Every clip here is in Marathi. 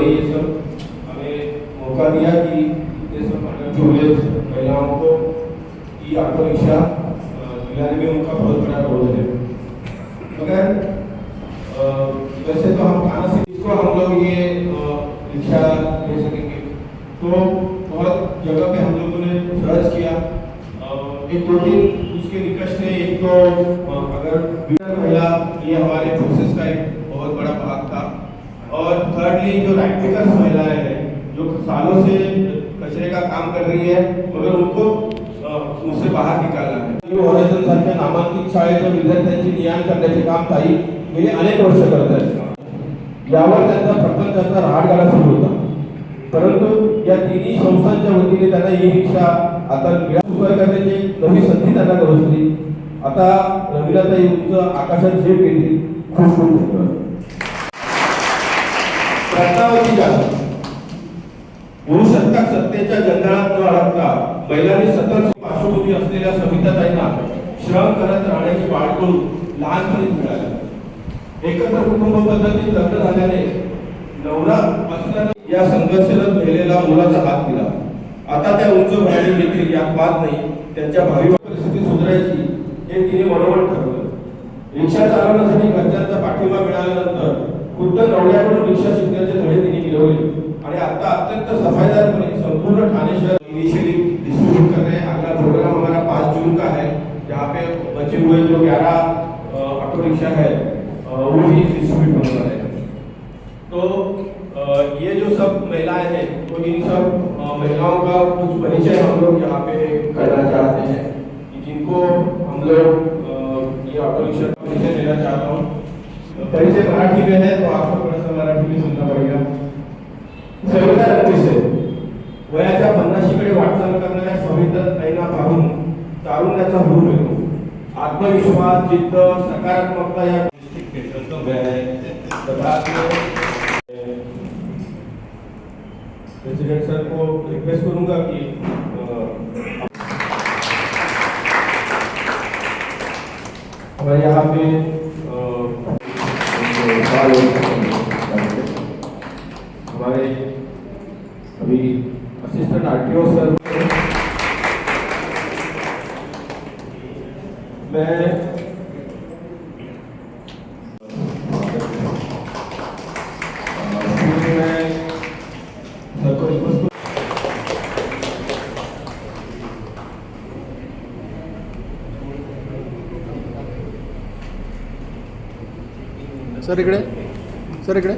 बढ़े ये सब हमें मौका दिया कि ये सब टूरिस्ट महिलाओं को ई ऑटो रिक्शा दिलाने में उनका बहुत बड़ा रोल है। मगर वैसे तो हम कहाँ से इसको हम लोग ये रिक्शा ले सकेंगे। तो बहुत जगह पे हम लोगों ने सर्च किया। एक दो तीन उसके निकष में एक तो अगर महिला, ये हमारे प्रोसेस का एक बहुत बड़ा भाग था। और थर्डली जो राइट टेकर्स महिलाएं हैं जो सालों से कचरे का काम कर रही है मगर उनको उससे बाहेर निकाला है। हॉरिझॉन सारख्या नामांकित शाळेच्या विद्यार्थ्यांची नियाण करण्याचे काम ताई गेले अनेक वर्ष करत आहेत यावर त्यांचा प्रपंचाचा रहाटगाडा सुरू होता। परंतु या तिन्ही संस्थांच्या वतीने त्यांना ई रिक्षा आता सुपर करण्याची नवी संधी त्यांना गरजली आता रविलाताई उंच आकाशात झेप घेतील. खूप खूप धन्यवाद. रत्नावती जाधव पुरुषसत्ताक सत्तेच्या जंगलात न अडकता. महिलांनी सतत पार्श्वभूमी असलेल्या सविताताईंना श्रम करत राहण्याची बाळकडून लहानपणीच मिळाले. एकत्र कुटुंब पद्धतीत लग्न झाल्याने नवरा असल्याने या संघर्षरत महिलेला मुलाचा हात दिला. आता त्या उंच वयाने देखील यात बात नाही त्यांच्या भावी परिस्थिती सुधारायची हे तिने मनोमन ठरवलं. रिक्षा चालवण्यासाठी घरच्यांचा पाठिंबा मिळाल्यानंतर खुद्द नवऱ्याकडून रिक्षा शिकण्याचे धडे तिने गिरवले आणि आता अत्यंत सफाईदारपणे संपूर्ण ठाणे शहर इनिशियली डिस्ट्रीब्यूट कर रहे हैं अगला प्रोग्राम हमारा पाँच जून का है जहाँ पे बचे हुए जो ग्यारह ऑटो रिक्शा है वो भी डिस्ट्रीब्यूट होने वाले हैं। तो ये जो सब महिलाएँ हैं तो इन सब महिलाओं का कुछ परिचय हम लोग यहाँ पे करना चाहते हैं कि जिनको हम लोग ये ऑटो रिक्शा परिचय देना चाहता हूँ। परिचय मराठी में है तो आपको थोड़ा सा मराठी में सुनना पड़ेगा सविता अतिशय वयाच्या पन्नाशीकडे वाटचाल करणाऱ्या सविता ताईंना पाहून तारुण्याचा हूर येतो आत्मविश्वास जिद्द सकारात्मकता या डिस्ट्रिक्ट नेतृत्व में है तथा प्रेसिडेंट सर को रिक्वेस्ट करूंगा कि हमारे यहाँ पे हमारे अभी असिस्टेंट आरटीओ सर मैं सर इकडे? सर इकडे?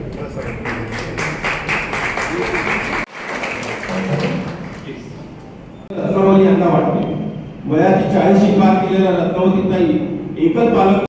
रत्नावली यांना वाटते. वयाची चाळीशी पार केलेल्या रत्नावती एकच पालक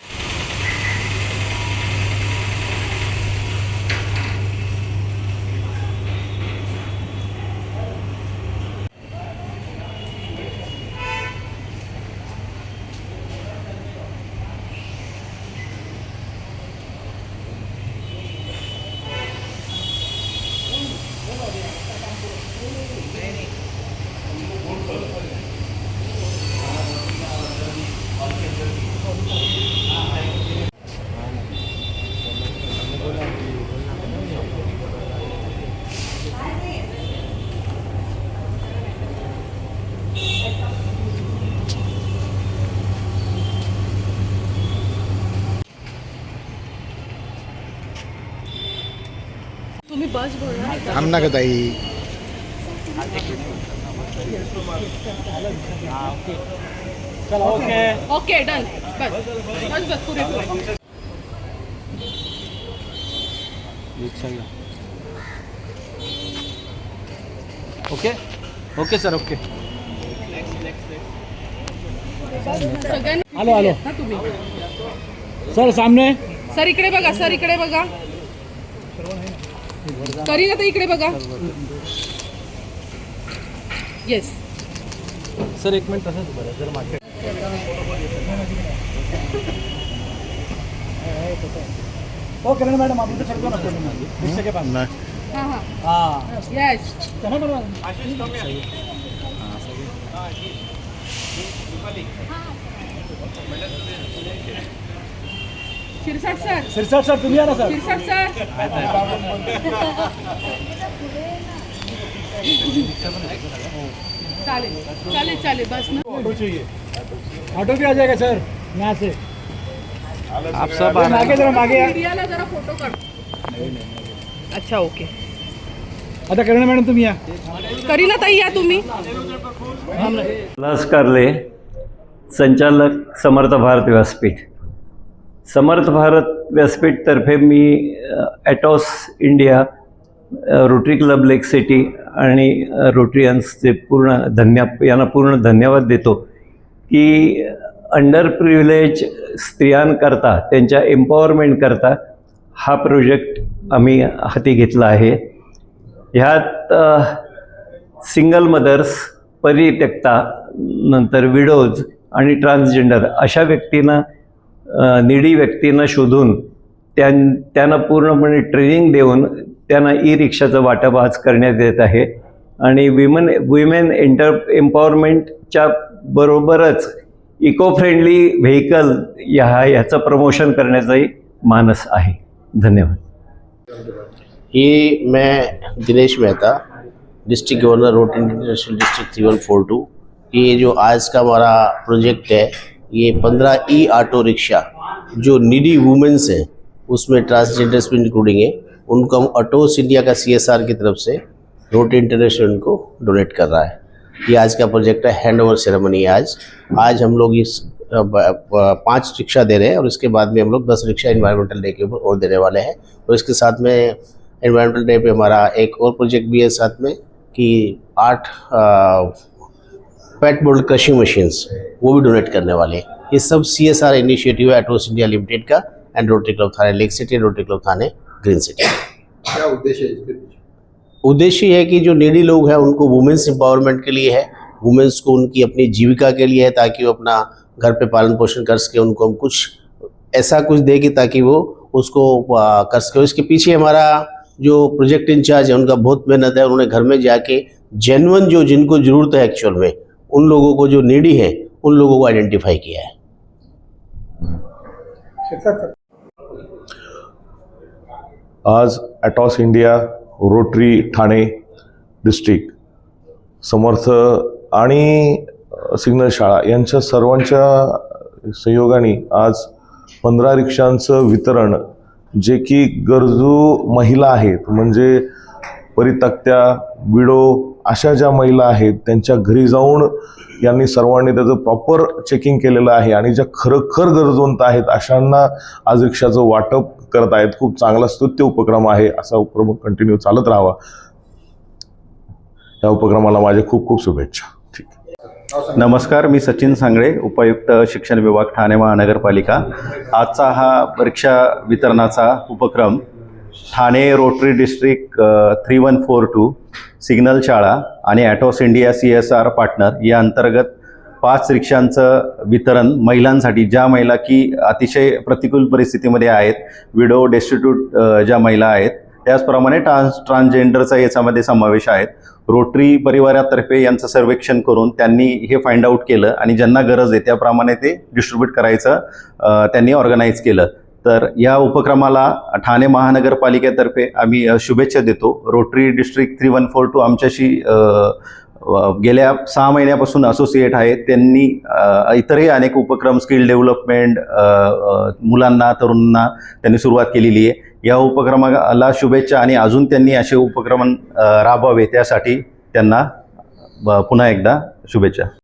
तुम्ही बस बोलणार का? थांब ना ग ताई. ओके. डन. बस. बस बस पुरे पुरे ओके? Okay sir okay. ना तुम्ही सर सामने? सर इकडे बघा सर इकडे बघा। करीना तर इकडे बघा। येस सर एक मिनिट तसंच बरं जर मागे हां हां? येस त्यांना करू शिरसाट सर. सर तुम्ही या ना सर. शिरसाट सर. चालेल चालेल चालेल. बस ना. ऑटो चाहिए. ऑटो भी आ जाएगा सर. यहाँ से. आप सब थोड़ा आगे जरा मागे या. मीडियाला जरा फोटो काढ. अच्छा ओके. आता करणं मॅडम तुम्ही या. करीना ताई या तुम्ही. कैलास कारले संचालक समर्थ भारत व्यासपीठ. समर्थ भारत व्यासपीठतर्फे मी Atos India Rotary Club Lake City आणि रोटरियन्सचे पूर्ण धन्य यांना पूर्ण धन्यवाद देतो की अंडर प्रिव्हिलेज स्त्रियांकरता त्यांच्या एम्पॉवरमेंटकरता हा प्रोजेक्ट आम्ही हाती घेतला आहे. ह्यात सिंगल मदर्स परित्यक्ता नंतर विडोज आणि ट्रान्सजेंडर अशा व्यक्तींना निडी व्यक्तींना शोधून त्यां त्यांना पूर्णपणे ट्रेनिंग देऊन त्यांना ई रिक्षाचं वाटप आज करण्यात येत आहे. आणि विमन वुमेन एंटर एम्पॉवरमेंटच्या बरोबरच इको फ्रेंडली व्हेकल ह्या ह्याचं प्रमोशन करण्याचाही मानस आहे. धन्यवाद. ये मैं Dinesh Mehta district governor Rotary international district three one four two ये जो आज का हमारा प्रोजेक्ट है, ये पंद्रह ई ऑटो रिक्शा जो निडी वुमेंस हैं, उसमें ट्रांसजेंडर्स भी इंक्लूडिंग है, उनको हम ऑटोस इंडिया का सीएसआर की तरफ़ से रोड इंटरनेशनल उनको डोनेट कर रहा है। ये आज का प्रोजेक्ट है हैंड ओवर सेरेमनी आज। आज हम लोग इस पाँच रिक्शा दे रहे हैं और इसके बाद में हम लोग दस रिक्शा इन्वायरमेंटल डे के ऊपर और देने वाले हैं। और इसके साथ में इन्वायरमेंटल डे पे हमारा एक और प्रोजेक्ट भी है साथ में कि आठ पेट बोल्ड क्रशिंग मशीन्स वो भी डोनेट करने वाले हैं। ये सब सी एस आर इनिशिएटिव है एटोस इंडिया लिमिटेड का and Rotary Club Thane Lake City Rotary Club Thane Green City क्या उद्देश्य है उद्देश्य है कि जो नेडी लोग हैं उनको वुमेन्स एम्पावरमेंट के लिए है। वुमेन्स को उनकी अपनी जीविका के लिए है ताकि वो अपना घर पे पालन पोषण कर सके उनको हम कुछ ऐसा कुछ दे कि ताकि वो उसको कर सके। इसके पीछे हमारा जो प्रोजेक्ट इंचार्ज है उनका बहुत मेहनत है उन्होंने घर में जाके जेनवन जो जिनको ज़रूरत है एक्चुअल में उन लोगों को जो नीडी है उन लोगों को आइडेंटिफाई किया है। आज Atos India Rotary Thane district. Samarth आणि सिग्नल शाळा यांच्या सर्वांच्या सहयोगाने आज पंधरा रिक्षांचं वितरण जे की गरजू महिला आहेत म्हणजे परितक्त्या विडो अशा ज्या महिला आहेत त्यांच्या घरी जाऊन यांनी सर्वांनी त्याचं प्रॉपर चेकिंग केलेलं आहे आणि ज्या खरोखर गरजवंत आहेत अशांना आज रिक्षाचं वाटप करत आहेत. खूप चांगला स्तुत्य उपक्रम आहे असा उपक्रम कंटिन्यू चालत राहावा. या उपक्रमाला माझ्या खूप खूप शुभेच्छा. ठीक. नमस्कार मी सचिन सांगळे उपायुक्त शिक्षण विभाग ठाणे महानगरपालिका. आजचा हा परीक्षा वितरणाचा उपक्रम Thane Rotary district three one four two signal शाळा आणि Atos India C S R partner या अंतर्गत पाच रिक्षांचं वितरण महिलांसाठी ज्या महिला की अतिशय प्रतिकूल परिस्थितीमध्ये आहेत विडो डेस्टिट्यूट ज्या महिला आहेत त्याचप्रमाणे ट्रान्स ट्रान्सजेंडरचा याच्यामध्ये समावेश आहेत रोटरी परिवारातर्फे यांचं सर्वेक्षण करून त्यांनी हे फाइंड आउट केलं आणि ज्यांना गरज आहे त्याप्रमाणे ते डिस्ट्रीब्यूट करायचं त्यांनी ऑर्गनाईज केलं. तर या उपक्रमाला ठाणे महानगरपालिकेतर्फे आम्ही शुभेच्छा देतो. Rotary district three one four two आमच्याशी गेल्या सहा महिन्यापासून असोसिएट आहेत. त्यांनी इतरही अनेक उपक्रम स्किल डेव्हलपमेंट मुलांना तरुणांना त्यांनी सुरुवात केलेली आहे. या उपक्रमाला शुभेच्छा आणि अजून त्यांनी असे उपक्रम राबवावे त्यासाठी त्यांना पुन्हा एकदा शुभेच्छा.